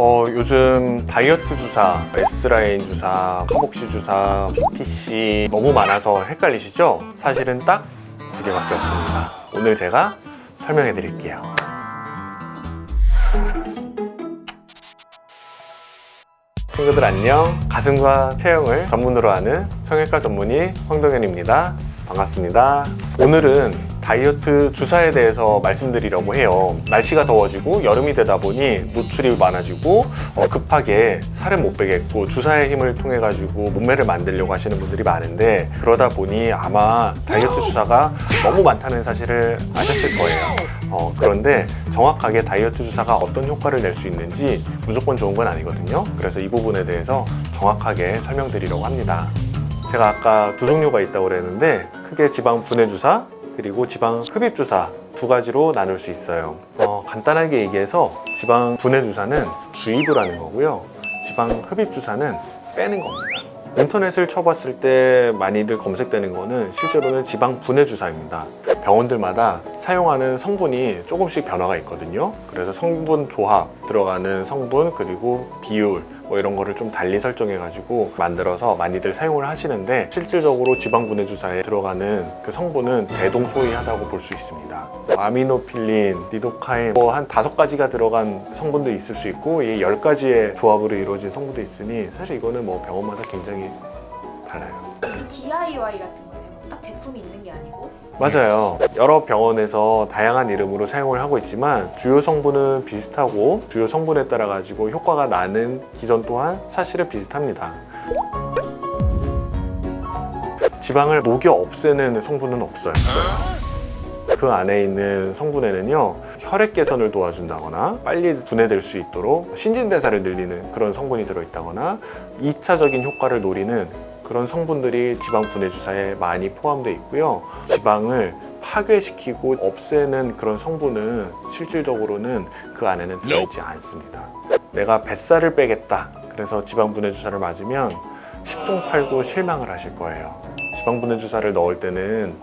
어, 요즘 다이어트 주사, S라인 주사, 카복시 주사, PPC 너무 많아서 헷갈리시죠? 사실은 딱 두 개밖에 없습니다. 오늘 제가 설명해 드릴게요. 친구들 안녕. 가슴과 체형을 전문으로 하는 성형외과 전문의 황동현입니다. 반갑습니다. 오늘은 다이어트 주사에 대해서 말씀드리려고 해요. 날씨가 더워지고 여름이 되다 보니 노출이 많아지고 어, 급하게 살을 못 빼겠고 주사의 힘을 통해 가지고 몸매를 만들려고 하시는 분들이 많은데 그러다 보니 아마 다이어트 주사가 너무 많다는 사실을 아셨을 거예요. 어, 그런데 정확하게 다이어트 주사가 어떤 효과를 낼 수 있는지 무조건 좋은 건 아니거든요. 그래서 이 부분에 대해서 정확하게 설명드리려고 합니다. 제가 아까 두 종류가 있다고 그랬는데 크게 지방 분해 주사 그리고 지방 흡입 주사 두 가지로 나눌 수 있어요. 어, 간단하게 얘기해서 지방 분해 주사는 주입을 하는 거고요. 지방 흡입 주사는 빼는 겁니다. 인터넷을 쳐봤을 때 많이들 검색되는 거는 실제로는 지방 분해 주사입니다. 병원들마다 사용하는 성분이 조금씩 변화가 있거든요. 그래서 성분 조합, 들어가는 성분, 그리고 비율, 뭐 이런 거를 좀 달리 설정해 가지고 만들어서 많이들 사용을 하시는데 실질적으로 지방 분해 주사에 들어가는 그 성분은 대동소이하다고 볼 수 있습니다. 아미노필린, 리도카인 뭐 한 다섯 가지가 들어간 성분도 있을 수 있고 이 열 가지의 조합으로 이루어진 성분도 있으니 사실 이거는 뭐 병원마다 굉장히 달라요. DIY 같은 거네요. 딱 제품이 있는 게 아니고. 맞아요. 여러 병원에서 다양한 이름으로 사용을 하고 있지만 주요 성분은 비슷하고 주요 성분에 따라 가지고 효과가 나는 기전 또한 사실은 비슷합니다. 지방을 녹여 없애는 성분은 없어요. 그 안에 있는 성분에는요 혈액 개선을 도와준다거나 빨리 분해될 수 있도록 신진대사를 늘리는 그런 성분이 들어있다거나 2차적인 효과를 노리는 그런 성분들이 지방 분해 주사에 많이 포함되어 있고요. 지방을 파괴시키고 없애는 그런 성분은 실질적으로는 그 안에는 들어있지 않습니다. 내가 뱃살을 빼겠다. 그래서 지방 분해 주사를 맞으면 10중 8구 실망을 하실 거예요. 지방 분해 주사를 넣을 때는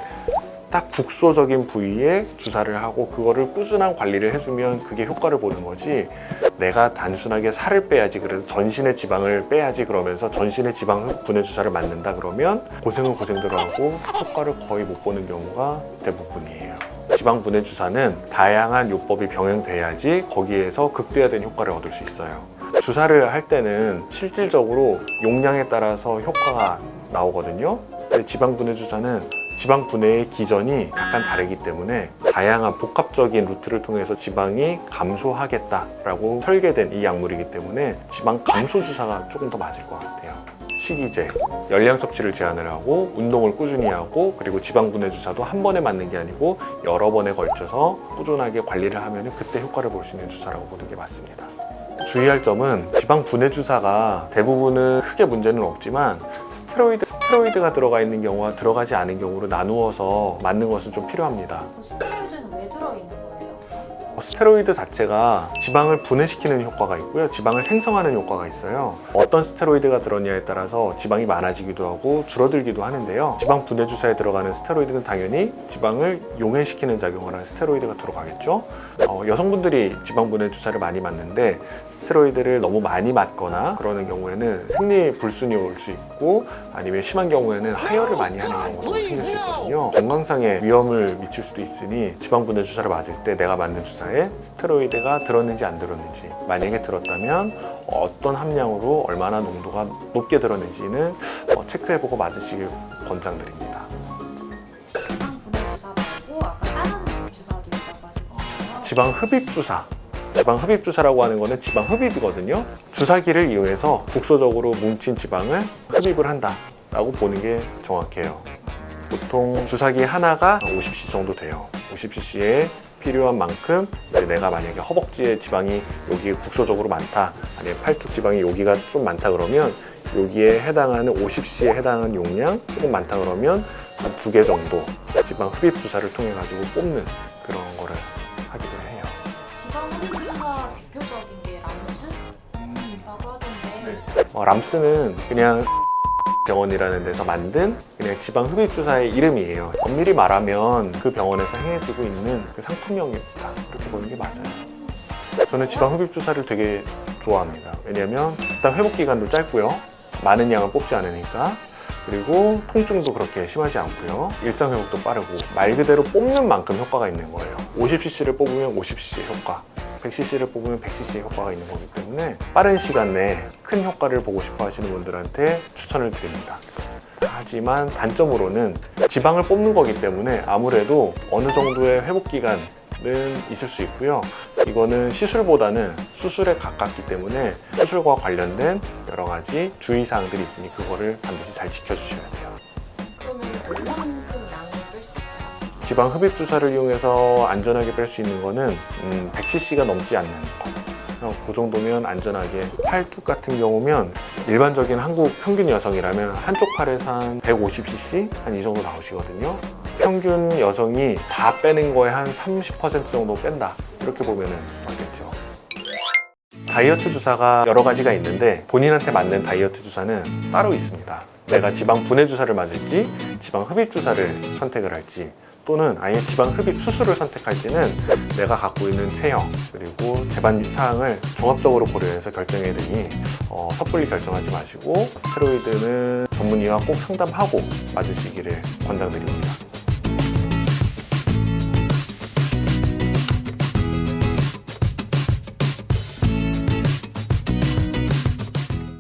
딱 국소적인 부위에 주사를 하고 그거를 꾸준한 관리를 해주면 그게 효과를 보는 거지. 내가 단순하게 살을 빼야지 그래서 전신의 지방을 빼야지 그러면서 전신의 지방 분해 주사를 맞는다 그러면 고생은 고생대로 하고 효과를 거의 못 보는 경우가 대부분이에요. 지방 분해 주사는 다양한 요법이 병행돼야지 거기에서 극대화된 효과를 얻을 수 있어요. 주사를 할 때는 실질적으로 용량에 따라서 효과가 나오거든요. 지방 분해 주사는 지방 분해의 기전이 약간 다르기 때문에 다양한 복합적인 루트를 통해서 지방이 감소하겠다라고 설계된 이 약물이기 때문에 지방 감소 주사가 조금 더 맞을 것 같아요. 식이제, 열량 섭취를 제한을 하고 운동을 꾸준히 하고 그리고 지방 분해 주사도 한 번에 맞는 게 아니고 여러 번에 걸쳐서 꾸준하게 관리를 하면 그때 효과를 볼 수 있는 주사라고 보는 게 맞습니다. 주의할 점은 지방 분해 주사가 대부분은 크게 문제는 없지만 스테로이드, 스테로이드가 들어가 있는 경우와 들어가지 않은 경우로 나누어서 맞는 것은 좀 필요합니다. 스테로이드 스테로이드 자체가 지방을 분해시키는 효과가 있고요. 지방을 생성하는 효과가 있어요. 어떤 스테로이드가 들었냐에 따라서 지방이 많아지기도 하고 줄어들기도 하는데요. 지방 분해 주사에 들어가는 스테로이드는 당연히 지방을 용해시키는 작용을 하는 스테로이드가 들어가겠죠. 어, 여성분들이 지방 분해 주사를 많이 맞는데 스테로이드를 너무 많이 맞거나 그러는 경우에는 생리 불순이 올 수 있고 아니면 심한 경우에는 하혈을 많이 하는 경우도 생길 수 있거든요. 건강상에 위험을 미칠 수도 있으니 지방 분해 주사를 맞을 때 내가 맞는 주사 에 스테로이드가 들었는지 안 들었는지 만약에 들었다면 어떤 함량으로 얼마나 농도가 높게 들었는지는 어, 체크해보고 맞으시길 권장드립니다. 지방 분해 주사 말고 아까 다른 주사도 있다고 하셨거든요. 지방 흡입 주사. 지방 흡입 주사라고 하는 거는 지방 흡입이거든요. 주사기를 이용해서 국소적으로 뭉친 지방을 흡입을 한다라고 보는 게 정확해요. 보통 주사기 하나가 50cc 정도 돼요. 50cc에 필요한 만큼 이제 내가 만약에 허벅지에 지방이 여기 국소적으로 많다, 아니면 팔뚝 지방이 여기가 좀 많다 그러면 여기에 해당하는 50cc에 해당하는 용량 조금 많다 그러면 한 두 개 정도 지방 흡입 주사를 통해 가지고 뽑는 그런 거를 하기도 해요. 지방 흡입 주사 대표적인 게 람스라고 하던데 어, 람스는 그냥 병원이라는 데서 만든 그냥 지방 흡입 주사의 이름이에요. 엄밀히 말하면 그 병원에서 행해지고 있는 그 상품명입니다. 그렇게 보는 게 맞아요. 저는 지방 흡입 주사를 되게 좋아합니다. 왜냐하면 일단 회복 기간도 짧고요. 많은 양을 뽑지 않으니까. 그리고 통증도 그렇게 심하지 않고요. 일상 회복도 빠르고 말 그대로 뽑는 만큼 효과가 있는 거예요. 50cc를 뽑으면 50cc 효과, 100cc를 뽑으면 100cc 효과가 있는 거기 때문에 빠른 시간 내에 큰 효과를 보고 싶어 하시는 분들한테 추천을 드립니다. 하지만 단점으로는 지방을 뽑는 거기 때문에 아무래도 어느 정도의 회복 기간은 있을 수 있고요. 이거는 시술보다는 수술에 가깝기 때문에 수술과 관련된 여러 가지 주의사항들이 있으니 그거를 반드시 잘 지켜주셔야 돼요. 지방 흡입 주사를 이용해서 안전하게 뺄 수 있는 거는 음, 100cc가 넘지 않는 거. 어, 그 정도면 안전하게 팔뚝 같은 경우면 일반적인 한국 평균 여성이라면 한쪽 팔에서 한 150cc 한 이 정도 나오시거든요. 평균 여성이 다 빼는 거에 한 30% 정도 뺀다 이렇게 보면 맞겠죠. 다이어트 주사가 여러 가지가 있는데 본인한테 맞는 다이어트 주사는 따로 있습니다. 내가 지방 분해 주사를 맞을지 지방 흡입 주사를 선택을 할지 또는 아예 지방 흡입 수술을 선택할지는 내가 갖고 있는 체형 그리고 재반 사항을 종합적으로 고려해서 결정해야 되니 어, 섣불리 결정하지 마시고 스테로이드는 전문의와 꼭 상담하고 맞으시기를 권장드립니다.